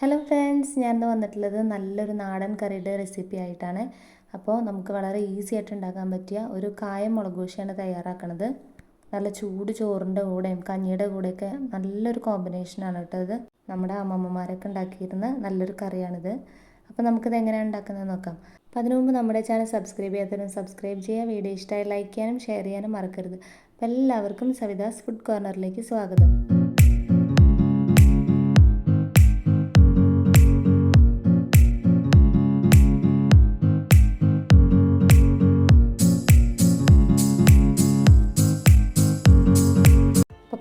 Hello friends ഞാൻ ഇന്ന് വന്നിട്ടുള്ളത് നല്ലൊരു നാടൻ കറിയുടെ റെസിപ്പി ആയിട്ടാണ്. അപ്പോൾ നമുക്ക് വളരെ ഈസി ആയിട്ട് ഉണ്ടാക്കാൻ പറ്റിയ ഒരു കായം ദോശയാണ് തയ്യാറാക്കണത്. നല്ല ചൂട് ചോറിന്റെ കൂടെയും കഞ്ഞിയുടെ കൂടെയൊക്കെ നല്ലൊരു കോമ്പിനേഷനാണ് കേട്ടോ ഇത്. നമ്മുടെ അമ്മമ്മമാരൊക്കെ ഉണ്ടാക്കിയിരുന്ന നല്ലൊരു കറിയാണിത്. അപ്പോൾ നമുക്കിത് എങ്ങനെയാണ് ഉണ്ടാക്കുന്നത് നോക്കാം. അപ്പോൾ അതിനു മുമ്പ് നമ്മുടെ ചാനൽ സബ്സ്ക്രൈബ് ചെയ്യാത്തവരും സബ്സ്ക്രൈബ് ചെയ്യുക വീഡിയോ ഇഷ്ടമായി ലൈക്ക് ചെയ്യാനും ഷെയർ ചെയ്യാനും മറക്കരുത്. അപ്പോൾ എല്ലാവർക്കും സവിതാസ് ഫുഡ് കോർണറിലേക്ക് സ്വാഗതം.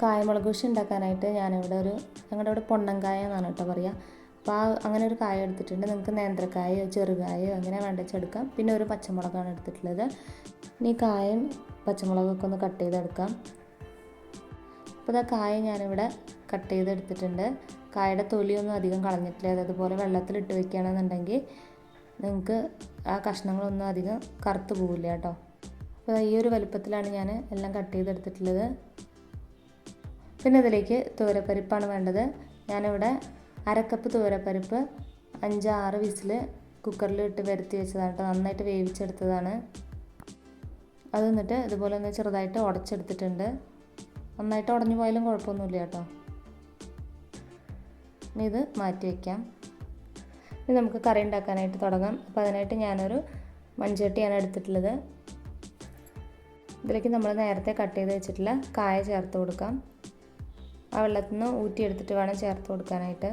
കായമുളക് കൃഷി ഉണ്ടാക്കാനായിട്ട് ഞാനിവിടെ ഒരു ഞങ്ങളുടെ ഇവിടെ പൊണ്ണങ്കായ എന്നാണ് കേട്ടോ പറയുക. അപ്പോൾ ആ അങ്ങനെ ഒരു കായ എടുത്തിട്ടുണ്ട്. നിങ്ങൾക്ക് നേന്ത്രക്കായോ ചെറുകായോ അങ്ങനെ വേണ്ടതെടുക്കാം പിന്നെ ഒരു പച്ചമുളകാണ് എടുത്തിട്ടുള്ളത്. ഇനി കായും പച്ചമുളകൊക്കെ ഒന്ന് കട്ട് ചെയ്തെടുക്കാം. അപ്പോൾ ഇതാ കായ ഞാനിവിടെ കട്ട് ചെയ്തെടുത്തിട്ടുണ്ട്. കായയുടെ തൊലിയൊന്നും അധികം കളഞ്ഞിട്ടില്ല. അതുപോലെ വെള്ളത്തിലിട്ട് വെക്കുകയാണെന്നുണ്ടെങ്കിൽ നിങ്ങൾക്ക് ആ കഷ്ണങ്ങളൊന്നും അധികം കറുത്ത് പോവില്ല കേട്ടോ. അപ്പോൾ ഈ ഒരു വലുപ്പത്തിലാണ് ഞാൻ എല്ലാം കട്ട് ചെയ്തെടുത്തിട്ടുള്ളത്. പിന്നെ ഇതിലേക്ക് തുവരപ്പരിപ്പാണ് വേണ്ടത്. ഞാനിവിടെ അരക്കപ്പ് തുവരപ്പരിപ്പ് അഞ്ചാറ് വിസിൽ കുക്കറിൽ ഇട്ട് വരുത്തി വെച്ചതാണ് കേട്ടോ നന്നായിട്ട് വേവിച്ചെടുത്തതാണ്. അത് എന്നിട്ട് ഇതുപോലെ ഒന്ന് ചെറുതായിട്ട് ഉടച്ചെടുത്തിട്ടുണ്ട്. നന്നായിട്ട് ഉടഞ്ഞു പോയാലും കുഴപ്പമൊന്നുമില്ല കേട്ടോ. ഇനി ഇത് മാറ്റി വയ്ക്കാം ഇനി നമുക്ക് കറി ഉണ്ടാക്കാനായിട്ട് തുടങ്ങാം. അപ്പോൾ അതിനായിട്ട് ഞാനൊരു മൺചട്ടിയാണ് എടുത്തിട്ടുള്ളത്. ഇതിലേക്ക് നമ്മൾ നേരത്തെ കട്ട് ചെയ്ത് വെച്ചിട്ടുള്ള കായ ചേർത്ത് കൊടുക്കാം. ആ വെള്ളത്തിൽ നിന്ന് ഊറ്റിയെടുത്തിട്ട് വേണം ചേർത്ത് കൊടുക്കാനായിട്ട്.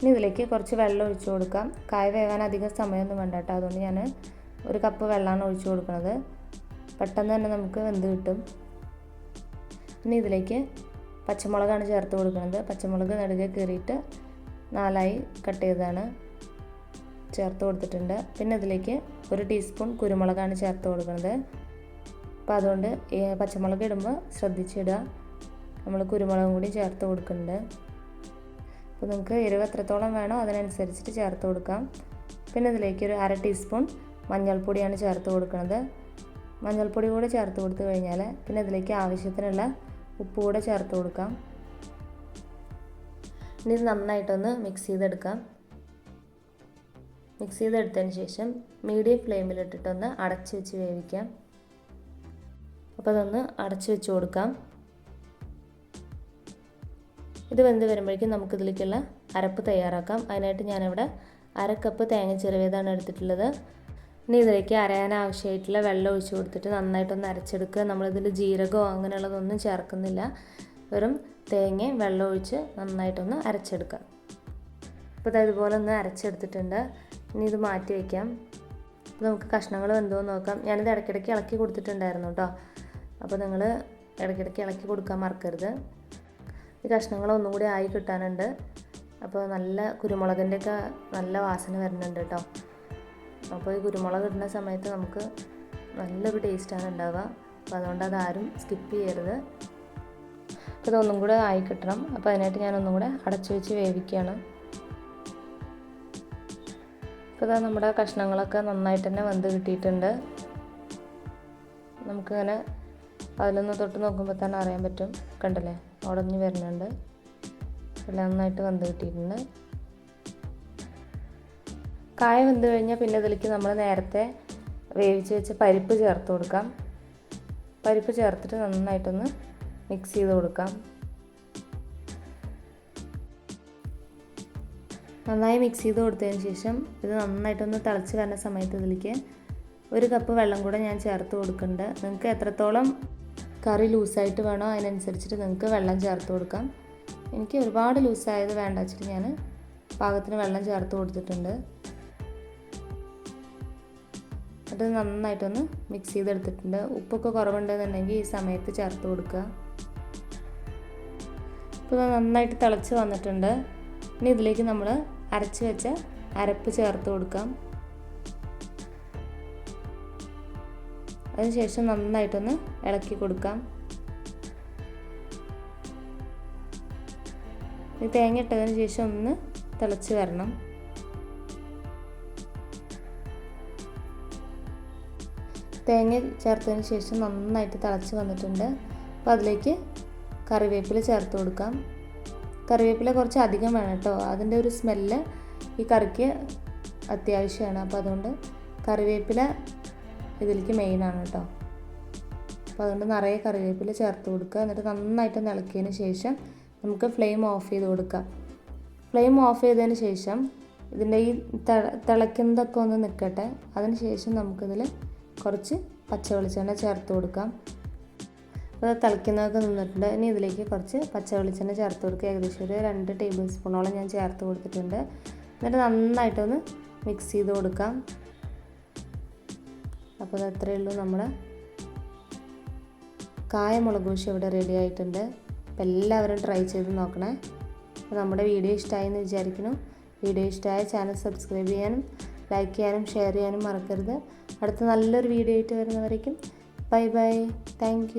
ഇനി ഇതിലേക്ക് കുറച്ച് വെള്ളം ഒഴിച്ചു കൊടുക്കാം. കായ വേവാൻ അധികം സമയമൊന്നും വേണ്ട കേട്ടോ. അതുകൊണ്ട് ഞാൻ ഒരു കപ്പ് വെള്ളമാണ് ഒഴിച്ചു കൊടുക്കുന്നത് പെട്ടെന്ന് തന്നെ നമുക്ക് വെന്ത് കിട്ടും. ഇനി ഇതിലേക്ക് പച്ചമുളകാണ് ചേർത്ത് കൊടുക്കുന്നത് പച്ചമുളക് നടുകെ കീറിയിട്ട് നാലായി കട്ട് ചെയ്തതാണ് ചേർത്ത് കൊടുത്തിട്ടുണ്ട്. പിന്നെ ഇതിലേക്ക് ഒരു ടീസ്പൂൺ കുരുമുളകാണ് ചേർത്ത് കൊടുക്കുന്നത് അപ്പോൾ അതുകൊണ്ട് പച്ചമുളക് ഇടുമ്പോൾ ശ്രദ്ധിച്ചിടുക. നമ്മൾ കുരുമുളകും കൂടി ചേർത്ത് കൊടുക്കുന്നുണ്ട്. അപ്പോൾ നിങ്ങൾക്ക് എരിവ് എത്രത്തോളം വേണോ അതിനനുസരിച്ചിട്ട് ചേർത്ത് കൊടുക്കാം. പിന്നെ ഇതിലേക്ക് ഒരു അര ടീസ്പൂൺ മഞ്ഞൾപ്പൊടിയാണ് ചേർത്ത് കൊടുക്കുന്നത്. മഞ്ഞൾപ്പൊടി കൂടെ ചേർത്ത് കൊടുത്തു കഴിഞ്ഞാൽ പിന്നെ ഇതിലേക്ക് ആവശ്യത്തിനുള്ള ഉപ്പ് കൂടെ ചേർത്ത് കൊടുക്കാം. ഇനി ഇത് നന്നായിട്ടൊന്ന് മിക്സ് ചെയ്തെടുക്കാം. മിക്സ് ചെയ്തെടുത്തതിന് ശേഷം മീഡിയം ഫ്ലെയിമിലിട്ടിട്ടൊന്ന് അടച്ചു വെച്ച് വേവിക്കാം. അപ്പോൾ അതൊന്ന് അടച്ച് വെച്ച് കൊടുക്കാം. ഇത് വെന്ത് വരുമ്പോഴേക്കും നമുക്കിതിലേക്കുള്ള അരപ്പ് തയ്യാറാക്കാം. അതിനായിട്ട് ഞാനിവിടെ അര കപ്പ് തേങ്ങ ചെറുവേതാണ് എടുത്തിട്ടുള്ളത്. ഇനി ഇതിലേക്ക് അരയാൻ ആവശ്യമായിട്ടുള്ള വെള്ളം ഒഴിച്ചു കൊടുത്തിട്ട് നന്നായിട്ടൊന്ന് അരച്ചെടുക്കുക. നമ്മളിതിൽ ജീരകമോ അങ്ങനെയുള്ളതൊന്നും ചേർക്കുന്നില്ല. വെറും തേങ്ങയും വെള്ളം ഒഴിച്ച് നന്നായിട്ടൊന്ന് അരച്ചെടുക്കുക അപ്പോൾ ഇത് ഇതുപോലെ ഒന്ന് അരച്ചെടുത്തിട്ടുണ്ട്. ഇനി ഇത് മാറ്റി വയ്ക്കാം. നമുക്ക് കഷ്ണങ്ങൾ എന്തോ നോക്കാം. ഞാനിത് ഇടയ്ക്കിടയ്ക്ക് ഇളക്കി കൊടുത്തിട്ടുണ്ടായിരുന്നു കേട്ടോ. അപ്പോൾ നിങ്ങൾ ഇടയ്ക്കിടയ്ക്ക് ഇളക്കി കൊടുക്കാൻ മറക്കരുത്. ഈ കഷ്ണങ്ങൾ ഒന്നും കൂടി ആയി കിട്ടാനുണ്ട്. അപ്പോൾ നല്ല കുരുമുളകിന്റെയൊക്കെ നല്ല വാസന വരുന്നുണ്ട് കേട്ടോ അപ്പോൾ ഈ കുരുമുളക് ഇടുന്ന സമയത്ത് നമുക്ക് നല്ലൊരു ടേസ്റ്റാണ് ഉണ്ടാവുക. അപ്പോൾ അതുകൊണ്ട് അതാരും സ്കിപ്പ് ചെയ്യരുത്. അപ്പോൾ ഇതൊന്നും കൂടെ ആയി കിട്ടണം. അപ്പോൾ അതിനായിട്ട് ഞാനൊന്നും കൂടെ അടച്ചു വെച്ച് വേവിക്കുകയാണ്. അപ്പോൾ ഇതാ നമ്മുടെ കഷ്ണങ്ങളൊക്കെ നന്നായിട്ട് തന്നെ വെന്ത് കിട്ടിയിട്ടുണ്ട്. നമുക്കിങ്ങനെ അതിലൊന്ന് തൊട്ട് നോക്കുമ്പോൾ തന്നെ അറിയാൻ പറ്റും. കണ്ടല്ലേ? ഉടഞ്ഞ് വരുന്നുണ്ട്. എല്ലാം നന്നായിട്ട് വെന്ത് കിട്ടിയിട്ടുണ്ട്. കായ വെന്ത് കഴിഞ്ഞാൽ പിന്നെ അതിലേക്ക് നമ്മൾ നേരത്തെ വേവിച്ച് വെച്ച് പരിപ്പ് ചേർത്ത് കൊടുക്കാം. പരിപ്പ് ചേർത്തിട്ട് നന്നായിട്ടൊന്ന് മിക്സ് ചെയ്ത് കൊടുക്കാം. നന്നായി മിക്സ് ചെയ്ത് കൊടുത്തതിന് ശേഷം ഇത് നന്നായിട്ടൊന്ന് തിളച്ച് വരുന്ന സമയത്ത് ഇതിലേക്ക് ഒരു കപ്പ് വെള്ളം കൂടെ ഞാൻ ചേർത്ത് കൊടുക്കുന്നുണ്ട്. നിങ്ങൾക്ക് എത്രത്തോളം കറി ലൂസായിട്ട് വേണോ? അതിനനുസരിച്ചിട്ട് നിങ്ങൾക്ക് വെള്ളം ചേർത്ത് കൊടുക്കാം. എനിക്ക് ഒരുപാട് ലൂസായത് വേണ്ട വെച്ചിട്ട് ഞാൻ പാകത്തിന് വെള്ളം ചേർത്ത് കൊടുത്തിട്ടുണ്ട്. അത് നന്നായിട്ടൊന്ന് മിക്സ് ചെയ്തെടുത്തിട്ടുണ്ട്. ഉപ്പൊക്കെ കുറവുണ്ടെന്നുണ്ടെങ്കിൽ ഈ സമയത്ത് ചേർത്ത് കൊടുക്കുക. ഇപ്പോൾ നന്നായിട്ട് തിളച്ച് വന്നിട്ടുണ്ട്. ഇനി ഇതിലേക്ക് നമ്മൾ അരച്ച് വെച്ച അരപ്പ് ചേർത്ത് കൊടുക്കാം. അതിനുശേഷം നന്നായിട്ടൊന്ന് ഇളക്കി കൊടുക്കാം. ഇത് തേങ്ങ ഇട്ടതിന് ശേഷം ഒന്ന് തിളച്ച് വരണം. തേങ്ങ ചേർത്തതിന് ശേഷം നന്നായിട്ട് തിളച്ച് വന്നിട്ടുണ്ട്. അപ്പോൾ അതിലേക്ക് കറിവേപ്പില ചേർത്ത് കൊടുക്കാം. കറിവേപ്പില കുറച്ച് അധികം വേണം കേട്ടോ. അതിന്റെ ഒരു സ്മെല്ല് ഈ കറിക്ക് അത്യാവശ്യമാണ്. അപ്പോൾ അതുകൊണ്ട് കറിവേപ്പില ഇതിലേക്ക് മെയിൻ ആണ് കേട്ടോ അപ്പോൾ അതുകൊണ്ട് നിറയെ കറിവേപ്പില ചേർത്ത് കൊടുക്കുക. എന്നിട്ട് നന്നായിട്ട് ഇളക്കിയതിന് ശേഷം നമുക്ക് ഫ്ലെയിം ഓഫ് ചെയ്ത് കൊടുക്കുക ഫ്ലെയിം ഓഫ് ചെയ്തതിന് ശേഷം ഇതിന്റെ ഈ തിളയ്ക്കുന്നതൊക്കെ ഒന്ന് നിൽക്കട്ടെ അതിന് ശേഷം നമുക്കിതിൽ കുറച്ച് പച്ച വെളിച്ചെണ്ണ ചേർത്ത് കൊടുക്കാം. അത് തിളയ്ക്കുന്നതൊക്കെ നിന്നിട്ടുണ്ട്. ഇനി ഇതിലേക്ക് കുറച്ച് പച്ച വെളിച്ചെണ്ണ ചേർത്ത് കൊടുക്കുക. ഏകദേശം ഒരു രണ്ട് ടേബിൾ സ്പൂണോളം ഞാൻ ചേർത്ത് കൊടുത്തിട്ടുണ്ട്. എന്നിട്ട് നന്നായിട്ടൊന്ന് മിക്സ് ചെയ്ത് കൊടുക്കാം. അപ്പോൾ അതത്രേ ഉള്ളൂ. നമ്മുടെ കായമുളക് ദോശ ഇവിടെ റെഡി ആയിട്ടുണ്ട്. അപ്പോൾ എല്ലാവരും ട്രൈ ചെയ്ത് നോക്കണേ. അപ്പോൾ നമ്മുടെ വീഡിയോ ഇഷ്ടമായി എന്ന് വിചാരിക്കുന്നു. വീഡിയോ ഇഷ്ടമായ ചാനൽ സബ്സ്ക്രൈബ് ചെയ്യാനും ലൈക്ക് ചെയ്യാനും ഷെയർ ചെയ്യാനും മറക്കരുത്. അടുത്ത നല്ലൊരു വീഡിയോ ആയിട്ട് വരുന്നവരേക്കും. Bye bye thank